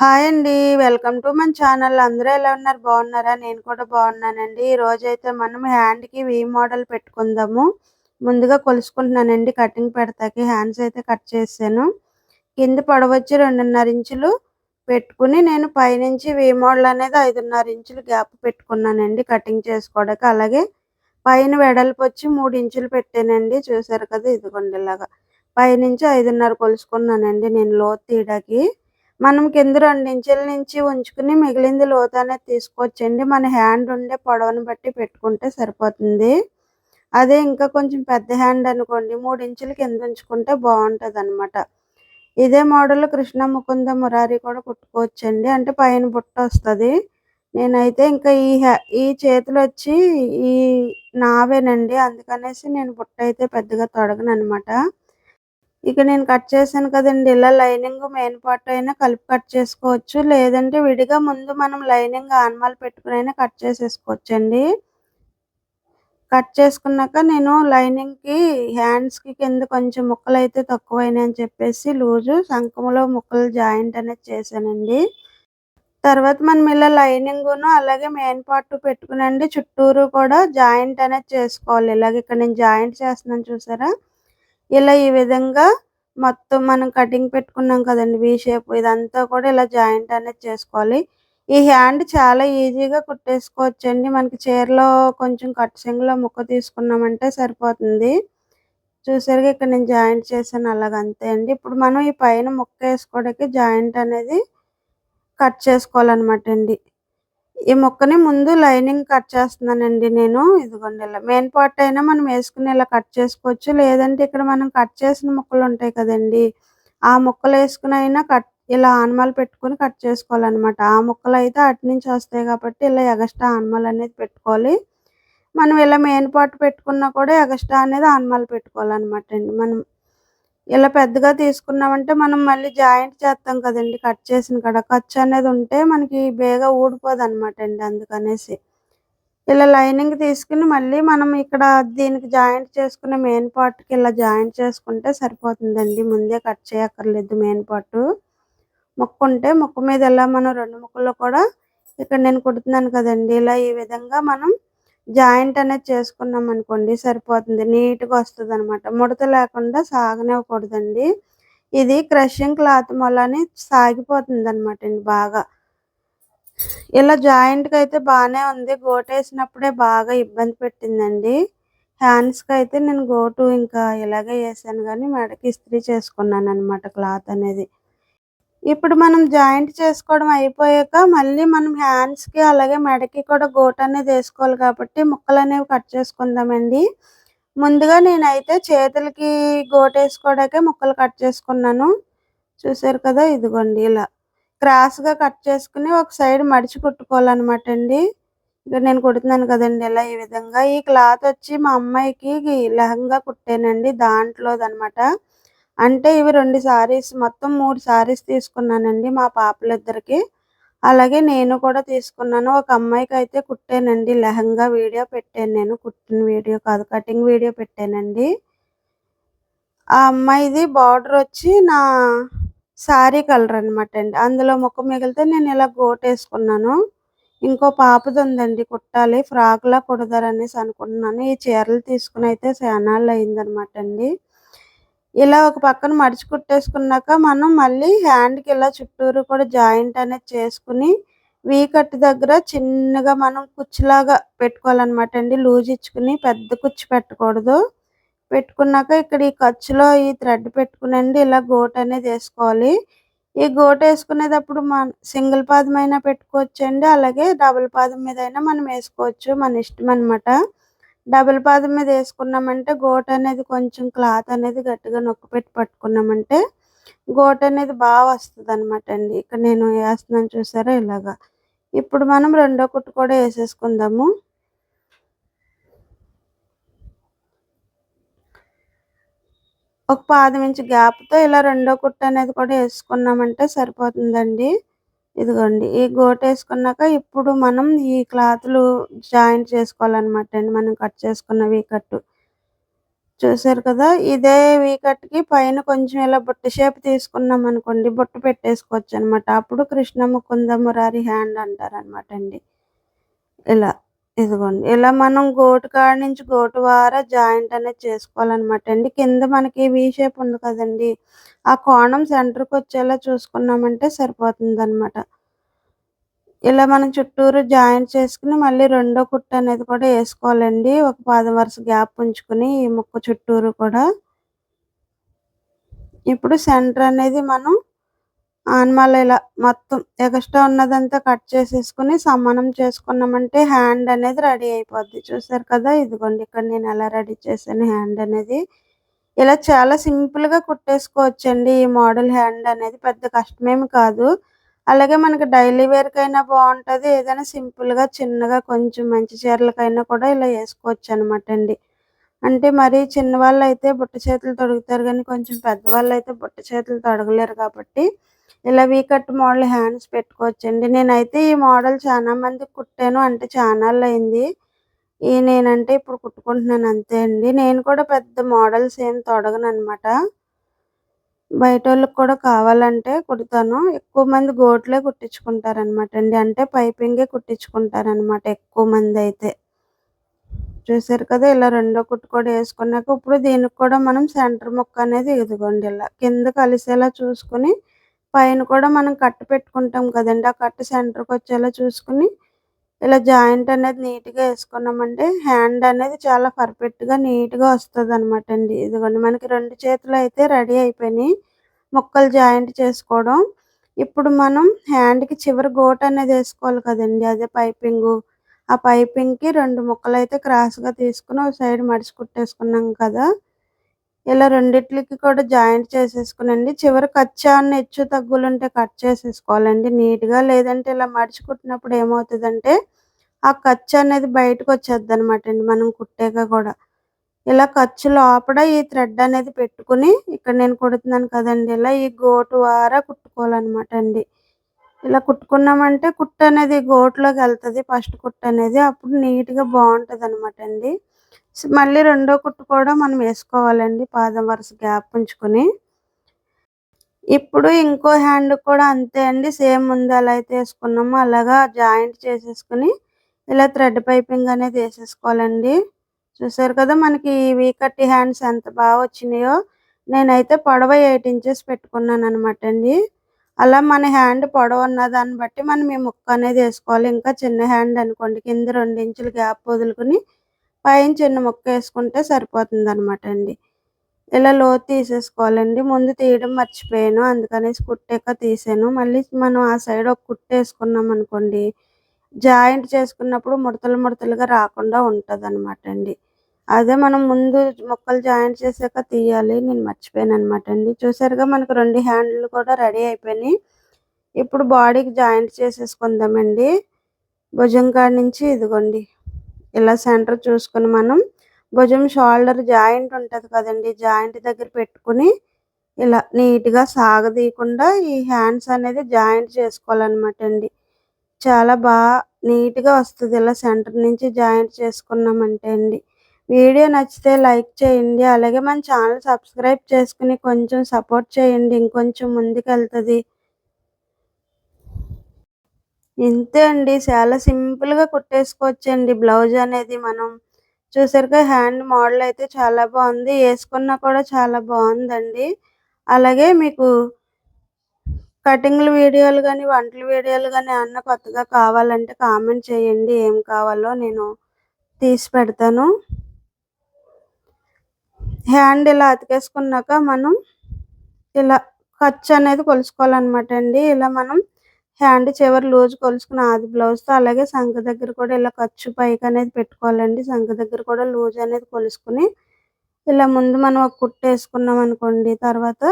Hi అండి welcome to మన channel. అందరూ ఎలా ఉన్నారు? బాగున్నారా? నేను కూడా బాగున్నానండి. ఈ మనం హ్యాండ్కి వీ మోడల్ పెట్టుకుందాము. ముందుగా కొలుసుకుంటున్నానండి. కటింగ్ పెడతాకి హ్యాండ్స్ అయితే కట్ చేశాను. కింద పొడవచ్చి రెండున్నర ఇంచులు పెట్టుకుని నేను పైనుంచి వీ మోడల్ అనేది ఐదున్నర ఇంచులు గ్యాప్ పెట్టుకున్నానండి కటింగ్ చేసుకోవడానికి. అలాగే పైన వెడల్పు వచ్చి మూడు ఇంచులు పెట్టానండి. చూసారు కదా ఇదిగోండి ఇలాగా. పైనుంచి ఐదున్నర కొలుసుకున్నానండి నేను లోతు తీయడానికి. మనం కింద రెండించెల నుంచి ఉంచుకుని మిగిలింది లోతు అనేది తీసుకోవచ్చండి. మన హ్యాండ్ ఉండే పొడవుని బట్టి పెట్టుకుంటే సరిపోతుంది. అదే ఇంకా కొంచెం పెద్ద హ్యాండ్ అనుకోండి మూడు ఇంచులు కింద ఉంచుకుంటే బాగుంటుంది అనమాట ఇదే మోడల్ కృష్ణ ముకుంద మురారి కూడా కుట్టుకోవచ్చండి. అంటే పైన బుట్ట వస్తుంది. నేనైతే ఇంకా ఈ ఈ చేతులు వచ్చి ఈ నావేనండి. అందుకనేసి నేను బుట్ట అయితే పెద్దగా తొడగను అనమాట ఇక నేను కట్ చేశాను కదండి. ఇలా లైనింగ్ మెయిన్ పార్ట్ అయినా కలిపి కట్ చేసుకోవచ్చు. లేదంటే విడిగా ముందు మనం లైనింగ్ ఆన్మాల్ పెట్టుకుని అయినా కట్ చేసేసుకోవచ్చు అండి కట్ చేసుకున్నాక నేను లైనింగ్కి హ్యాండ్స్కి కింద కొంచెం ముక్కలు అయితే తక్కువైనాయి అని చెప్పేసి లూజు సంకములో ముక్కలు జాయింట్ అనేది చేశానండి. తర్వాత మనం ఇలా లైనింగ్ను అలాగే మెయిన్ పార్ట్ పెట్టుకునండి. చుట్టూరు కూడా జాయింట్ అనేది చేసుకోవాలి. ఇలాగ ఇక్కడ నేను జాయింట్ చేస్తున్నాను చూసారా? ఇలా ఈ విధంగా మొత్తం మనం కటింగ్ పెట్టుకున్నాం కదండి వీ షేప్ ఇదంతా కూడా ఇలా జాయింట్ అనేది చేసుకోవాలి. ఈ హ్యాండ్ చాలా ఈజీగా కుట్టేసుకోవచ్చండి. మనకి చీరలో కొంచెం కట్ సింగ్లో ముక్క తీసుకున్నామంటే సరిపోతుంది. చూసారుగా ఇక్కడ నేను జాయింట్ చేశాను అలాగంతే అండి. ఇప్పుడు మనం ఈ పైన ముక్క వేసుకోవడానికి జాయింట్ అనేది కట్ చేసుకోవాలన్నమాట అండి. ఈ ముక్కని ముందు లైనింగ్ కట్ చేస్తున్నానండి నేను. ఇదిగోండి ఇలా మెయిన్ పార్ట్ అయినా మనం వేసుకుని ఇలా కట్ చేసుకోవచ్చు. లేదంటే ఇక్కడ మనం కట్ చేసిన ముక్కలు ఉంటాయి కదండి. ఆ ముక్కలు వేసుకుని అయినా కట్ ఇలా ఆనమాలు పెట్టుకుని కట్ చేసుకోవాలన్నమాట. ఆ ముక్కలు అయితే అటు నుంచి వస్తాయి కాబట్టి ఇలా ఎగస్ట్రా ఆనమాలు అనేది పెట్టుకోవాలి. మనం ఇలా మెయిన్ పార్ట్ పెట్టుకున్నా కూడా ఎగస్ట్రా అనేది ఆనమాలు పెట్టుకోవాలన్నమాట అండి. మనం ఇలా పెద్దగా తీసుకున్నామంటే మనం మళ్ళీ జాయింట్ చేస్తాం కదండి. కట్ చేసిన కాడ ఖర్చు అనేది ఉంటే మనకి బేగా ఊడిపోదు అనమాట అండి అందుకనేసి. ఇలా లైనింగ్ తీసుకుని మళ్ళీ మనం ఇక్కడ దీనికి జాయింట్ చేసుకునే మెయిన్ పార్ట్కి ఇలా జాయింట్ చేసుకుంటే సరిపోతుందండి. ముందే కట్ చేయక్కర్లేదు మెయిన్ పార్ట్. ముక్క ఉంటే ముక్క మీద ఇలా మనం రెండు ముక్కల్లో కూడా ఇక్కడ నేను కుడుతున్నాను కదండి. ఇలా ఈ విధంగా మనం జాయింట్ అనేది చేసుకున్నాం అనుకోండి సరిపోతుంది. నీట్గా వస్తుంది అనమాట ముడత లేకుండా సాగనివ్వకూడదండి. ఇది క్రషింగ్ క్లాత్ మొలని సాగిపోతుంది అనమాట అండి బాగా. ఇలా జాయింట్కి అయితే బాగానే ఉంది గోటేసినప్పుడే బాగా ఇబ్బంది పెట్టిందండి. హ్యాండ్స్కి అయితే నేను గోటు ఇంకా ఇలాగే వేసాను. కానీ మెడకి ఇస్త్రీ చేసుకున్నాను అనమాట క్లాత్ అనేది. ఇప్పుడు మనం జాయింట్ చేసుకోవడం అయిపోయాక మళ్ళీ మనం హ్యాండ్స్కి అలాగే మెడకి కూడా గోట్ అనేది వేసుకోవాలి కాబట్టి ముక్కలు అనేవి కట్ చేసుకుందామండి. ముందుగా నేనైతే చేతులకి గోట్ వేసుకోవడానికే ముక్కలు కట్ చేసుకున్నాను. చూసారు కదా ఇదిగోండి ఇలా. క్రాస్గా కట్ చేసుకుని ఒక సైడ్ మడిచి కుట్టుకోవాలన్నమాట అండి. ఇక్కడ నేను కుడుతున్నాను కదండి ఇలా ఈ విధంగా. ఈ క్లాత్ వచ్చి మా అమ్మాయికి లెహంగా కుట్టానండి దాంట్లోదనమాట అంటే ఇవి రెండు సారీస్ మొత్తం మూడు శారీస్ తీసుకున్నానండి మా పాపలిద్దరికి. అలాగే నేను కూడా తీసుకున్నాను. ఒక అమ్మాయికి అయితే కుట్టానండి. లెహంగా వీడియో పెట్టాను నేను. కుట్టిన వీడియో కాదు కటింగ్ వీడియో పెట్టానండి. ఆ అమ్మాయిది బార్డర్ వచ్చి నా శారీ కలర్ అనమాట అండి. అందులో ముఖం మిగిలితే నేను ఇలా గోట్ వేసుకున్నాను. ఇంకో పాపది ఉందండి కుట్టాలి. ఫ్రాక్లా కుడతారనేసి అనుకుంటున్నాను. ఈ చీరలు తీసుకుని అయితే శానాళ్ళు అయిందనమాట అండి. ఇలా ఒక పక్కన మడిచి కుట్టేసుకున్నాక మనం మళ్ళీ హ్యాండ్కి ఇలా చుట్టూరు కూడా జాయింట్ అనేది చేసుకుని వీ కట్ దగ్గర చిన్నగా మనం కుచ్చిలాగా పెట్టుకోవాలన్నమాట అండి. లూజ్ ఇచ్చుకుని పెద్ద కుచ్చి పెట్టకూడదు. పెట్టుకున్నాక ఇక్కడ ఈ ఖర్చులో ఈ థ్రెడ్ పెట్టుకునండి ఇలా గోట్ అనేది వేసుకోవాలి. ఈ గోట్ వేసుకునేటప్పుడు మన సింగిల్ పాదం అయినా పెట్టుకోవచ్చండి అలాగే డబుల్ పాదం మీద అయినా మనం వేసుకోవచ్చు మన ఇష్టం అనమాట డబుల్ పాదం మీద వేసుకున్నామంటే గోట అనేది కొంచెం క్లాత్ అనేది గట్టిగా నొక్కి పెట్టి పట్టుకున్నామంటే గోట అనేది బాగా వస్తుంది అనమాట అండి. ఇక్కడ నేను వేస్తున్నాను చూసారా ఇలాగా. ఇప్పుడు మనం రెండో కుట్టు కూడా వేసేసుకుందాము. ఒక పాదం ఇంచు గ్యాప్తో ఇలా రెండో కుట్టు అనేది కూడా వేసుకున్నామంటే సరిపోతుందండి. ఇదిగోండి ఈ గోట వేసుకున్నాక ఇప్పుడు మనం ఈ క్లాత్లు జాయింట్ చేసుకోవాలన్నమాట అండి. మనం కట్ చేసుకున్నవి కట్టు చూసారు కదా ఇదే వీ కట్‌కి పైన కొంచెం ఇలా బుట్ట షేప్ తీసుకున్నాం అనుకోండి బుట్ట పెట్టేసుకోవచ్చు అనమాట అప్పుడు కృష్ణ ముకుంద మురారి హ్యాండ్ అంటారనమాట అండి. ఇలా. ఇదిగోండి. ఇలా మనం గోటు కాడ నుంచి గోటు వార జాయింట్ అనేది చేసుకోవాలన్నమాట అండి. కింద మనకి వీ షేప్ ఉంది కదండి. ఆ కోణం సెంటర్కి వచ్చేలా చూసుకున్నామంటే సరిపోతుంది అనమాట ఇలా మనం చుట్టూరు జాయింట్ చేసుకుని మళ్ళీ రెండో కుట్టు అనేది కూడా వేసుకోవాలండి. ఒక పాదం వరుస గ్యాప్ ఉంచుకుని ఈ ముక్క చుట్టూరు కూడా. ఇప్పుడు సెంటర్ అనేది మనం ఆనమాల ఇలా మొత్తం ఎక్స్ట్రా ఉన్నదంతా కట్ చేసేసుకుని సమానం చేసుకున్నామంటే హ్యాండ్ అనేది రెడీ అయిపోద్ది. చూసారు కదా? ఇదిగోండి ఇక్కడ నేను ఎలా రెడీ చేశాను హ్యాండ్ అనేది. ఇలా చాలా సింపుల్గా కుట్టేసుకోవచ్చండి ఈ మోడల్ హ్యాండ్ అనేది. పెద్ద కష్టమేమి కాదు. అలాగే మనకి డైలీ వేర్కైనా బాగుంటుంది. ఏదైనా సింపుల్గా చిన్నగా కొంచెం మంచి చీరలకైనా కూడా ఇలా వేసుకోవచ్చు అనమాట అండి. అంటే మరి చిన్నవాళ్ళు అయితే బుట్ట చేతులు తొడుగుతారు కానీ కొంచెం పెద్దవాళ్ళు అయితే బుట్ట చేతులు తొడగలేరు కాబట్టి ఇలా వీకట్ మోడల్ హ్యాండ్స్ పెట్టుకోవచ్చండి. నేనైతే ఈ మోడల్ చాలా మందికి కుట్టాను. అంటే చాలా అయింది ఈ నేనంటే ఇప్పుడు కుట్టుకుంటున్నాను అంతే అండి. నేను కూడా పెద్ద మోడల్స్ ఏం తొడగను అనమాట బయట వాళ్ళకి కూడా కావాలంటే కుడతాను. ఎక్కువ మంది గోట్లే కుట్టించుకుంటారనమాట అండి. అంటే పైపింగే కుట్టించుకుంటారనమాట ఎక్కువ మంది అయితే. చూసారు కదా ఇలా రెండో కుట్టు కూడా వేసుకున్నాక ఇప్పుడు దీనికి కూడా మనం సెంటర్ ముక్క అనేది ఇదిగోండి ఇలా కింద కలిసేలా చూసుకుని పైన కూడా మనం కట్ట పెట్టుకుంటాం కదండి. ఆ కట్ట సెంటర్కి వచ్చేలా చూసుకుని ఇలా జాయింట్ అనేది నీట్గా వేసుకున్నామంటే హ్యాండ్ అనేది చాలా పర్ఫెక్ట్గా నీట్గా వస్తుంది అనమాట అండి. ఇదిగోండి మనకి రెండు చేతులు అయితే రెడీ అయిపోయినాయి. ముక్కలు జాయింట్ చేసుకోవడం. ఇప్పుడు మనం హ్యాండ్కి చివరి గోట అనేది వేసుకోవాలి కదండి. అదే పైపింగు ఆ పైపింగ్కి రెండు ముక్కలు అయితే క్రాస్గా తీసుకుని ఒక సైడ్ మడిచి కుట్టేసుకున్నాం కదా. ఇలా రెండిట్లకి కూడా జాయింట్ చేసేసుకునండి. చివరి కచ్చా అన్న హెచ్చు తగ్గులు ఉంటే కట్ చేసేసుకోవాలండి. నీట్గా లేదంటే ఇలా మడుచుకుంటున్నప్పుడు కుట్టినప్పుడు ఏమవుతుందంటే ఆ ఖర్చు అనేది బయటకు వచ్చేద్ది అనమాట అండి మనం కుట్టాక కూడా. ఇలా ఖర్చు లోపల ఈ థ్రెడ్ అనేది పెట్టుకుని ఇక్కడ నేను కుడుతున్నాను కదండి ఇలా ఈ గోటు వారా కుట్టుకోవాలన్నమాట అండి ఇలా కుట్టుకున్నామంటే కుట్టు అనేది గోటులోకి వెళ్తుంది ఫస్ట్ కుట్టు అనేది అప్పుడు నీట్గా బాగుంటుంది అనమాట అండి మళ్ళీ రెండో కుట్టు కూడా మనం వేసుకోవాలండి పాదం వరుస గ్యాప్ ఉంచుకొని. ఇప్పుడు ఇంకో హ్యాండ్ కూడా అంతే అండి సేమ్ ముందు ఎలా అయితే వేసుకున్నామో అలాగా జాయింట్ చేసేసుకుని ఇలా థ్రెడ్ పైపింగ్ అనేది వేసేసుకోవాలండి. చూసారు కదా మనకి వీ కట్టి హ్యాండ్స్ ఎంత బాగా వచ్చినాయో నేనైతే పొడవ ఎయిట్ ఇంచెస్ పెట్టుకున్నాను అనమాట అండి. అలా మన హ్యాండ్ పొడవ ఉన్న దాన్ని బట్టి మనం ఈ ముక్క అనేది వేసుకోవాలి. ఇంకా చిన్న హ్యాండ్ అనుకోండి కింద రెండు ఇంచులు గ్యాప్ వదులుకుని పైన చిన్న ముక్క వేసుకుంటే సరిపోతుంది అనమాట అండి. ఇలా లోతు తీసేసుకోవాలండి. ముందు తీయడం మర్చిపోయాను. అందుకనేసి కుట్టేక తీసాను. మళ్ళీ మనం ఆ సైడ్ ఒక కుట్టు వేసుకున్నాం అనుకోండి జాయింట్ చేసుకున్నప్పుడు ముడతలు ముడతలుగా రాకుండా ఉంటుంది అనమాట అండి. అదే మనం ముందు ముక్కలు జాయింట్ చేసాక తీయాలి. నేను మర్చిపోయాను అనమాట అండి. చూసారుగా మనకు రెండు హ్యాండ్లు కూడా రెడీ అయిపోయినాయి. ఇప్పుడు బాడీకి జాయింట్ చేసేసుకుందామండి. భుజం కాడ నుంచి ఇదిగోండి. ఇలా సెంటర్ చూసుకుని మనం భుజం షోల్డర్ జాయింట్ ఉంటుంది కదండి జాయింట్ దగ్గర పెట్టుకుని ఇలా నీట్గా సాగదీయకుండా ఈ హ్యాండ్స్ అనేది జాయింట్ చేసుకోవాలన్నమాట అండి. చాలా బాగా నీట్గా వస్తుంది ఇలా సెంటర్ నుంచి జాయింట్ చేసుకున్నామంటే అండి. వీడియో నచ్చితే లైక్ చేయండి అలాగే మన ఛానల్ సబ్స్క్రైబ్ చేసుకుని కొంచెం సపోర్ట్ చేయండి ఇంకొంచెం ముందుకు వెళ్తుంది ఇంతే అండి. చాలా సింపుల్గా కుట్టేసుకోవచ్చండి. బ్లౌజ్ అనేది మనం చూసారుగా హ్యాండ్ మోడల్ అయితే చాలా బాగుంది. వేసుకున్నా కూడా చాలా బాగుందండి. అలాగే మీకు కటింగ్లు వీడియోలు కానీ వంటల వీడియోలు కానీ ఏమన్నా కొత్తగా కావాలంటే కామెంట్ చేయండి. ఏం కావాలో నేను తీసి పెడతాను. హ్యాండ్ ఇలా అతికేసుకున్నాక మనం ఇలా ఖర్చు అనేది కొలుసుకోవాలన్నమాట అండి. ఇలా మనం హ్యాండ్ చివరి లూజ్ కొలుచుకుని ఆది బ్లౌజ్తో అలాగే సంఖ దగ్గర కూడా ఇలా ఖర్చు పైకి అనేది పెట్టుకోవాలండి. సంఖ దగ్గర కూడా లూజ్ అనేది కొలుసుకుని ఇలా ముందు మనం ఒక కుట్టు వేసుకున్నాం అనుకోండి తర్వాత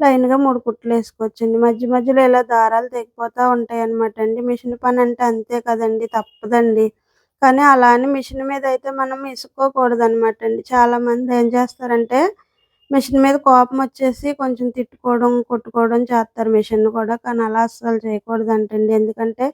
లైన్గా మూడు కుట్లు వేసుకోవచ్చండి. మధ్య మధ్యలో ఇలా దారాలు తెగిపోతూ ఉంటాయి అనమాట అండి. మిషన్ పని అంటే అంతే కదండి తప్పదండి. కానీ అలా అని మిషన్ మీద అయితే మనం ఇసుకోకూడదు అనమాట అండి చాలామంది ఏం చేస్తారంటే మిషన్ మీద కోపం వచ్చేసి కొంచెం తిట్టుకోవడం కొట్టుకోవడం చేస్తారు మిషన్ కూడా. కానీ అలా అస్సలు చేయకూడదు అంటండి ఎందుకంటే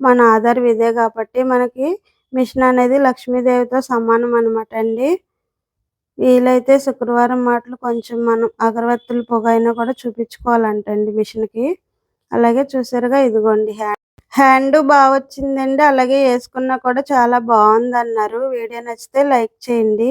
మన ఆధార్ ఇదే కాబట్టి మనకి మిషన్ అనేది లక్ష్మీదేవితో సమానం అనమాట అండి. వీలైతే శుక్రవారం మాటలు కొంచెం మనం అగరబత్తుల పొగ అయినా కూడా చూపించుకోవాలంటండి మిషన్కి అలాగే చూసారుగా ఇదిగోండి హ్యాండ్ హ్యాండ్ బాగా వచ్చిందండి. అలాగే వేసుకున్నా కూడా చాలా బాగుంది అన్నారు వీడియో నచ్చితే లైక్ చేయండి.